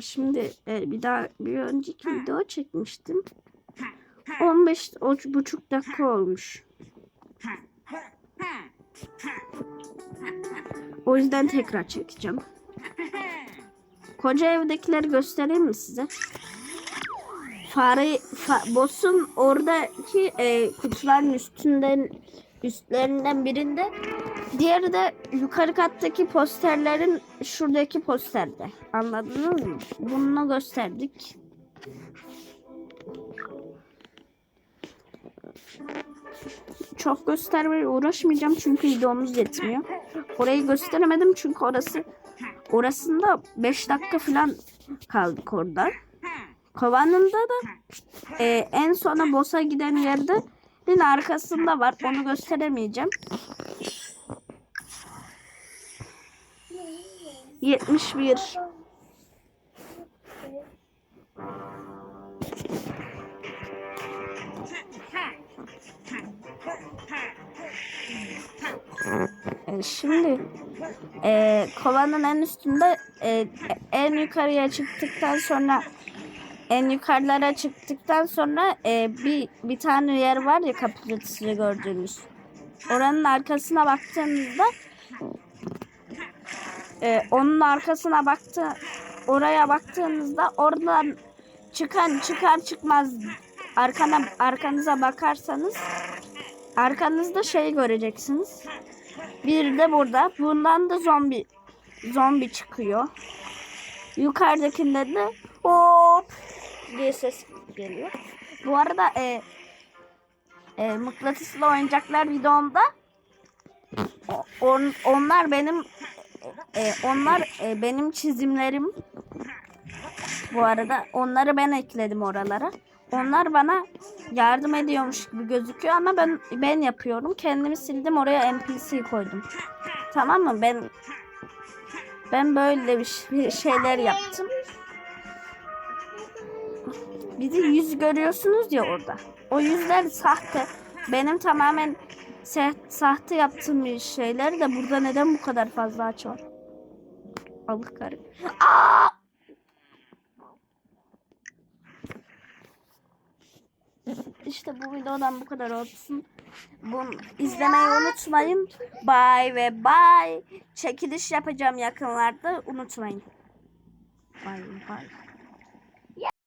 Şimdi e, bir daha bir önceki video çekmiştim. 15 o- buçuk dakika olmuş. O yüzden tekrar çekeceğim. Koca evdekileri göstereyim mi size? Fare, fa, boss'un oradaki e, kutuların üstünden üstlerinden birinde diğeri de yukarı kattaki posterlerin şuradaki posterde. Anladınız mı? Bunu gösterdik. Çok göstermeye uğraşmayacağım çünkü videomuz yetmiyor. Orayı gösteremedim çünkü orası orasında 5 dakika falan kaldık orada. Kovanında da e, en sona boss'a giden yerde arkasında var. Onu gösteremeyeceğim. 71 E, Şimdi e, kovanın en üstünde e, en yukarıya çıktıktan sonra en yukarılara çıktıktan sonra e, bir bir tane yer var ya kapıcısı gördüğünüz. Oranın arkasına baktığınızda e, onun arkasına baktı oraya baktığınızda oradan çıkan çıkar çıkmaz arkana arkanıza bakarsanız arkanızda şey göreceksiniz. Bir de burada. Bundan da zombi zombi çıkıyor. Yukarıdakinde de hop diye ses geliyor. Bu arada e, e, mıknatıslı oyuncaklar videomda on, onlar benim e, onlar e, benim çizimlerim. Bu arada onları ben ekledim oralara. Onlar bana yardım ediyormuş gibi gözüküyor ama ben ben yapıyorum. Kendimi sildim oraya NPC koydum. Tamam mı? Ben ben böyle bir şeyler yaptım. Bir de yüz görüyorsunuz ya orada. O yüzler sahte. Benim tamamen sahte yaptığım şeyler de burada neden bu kadar fazla aç var? Allah kahretsin. Aa! İşte bu videodan bu kadar olsun. Bunu izlemeyi unutmayın. Bye ve bye. Çekiliş yapacağım yakınlarda. Unutmayın. Bye bye.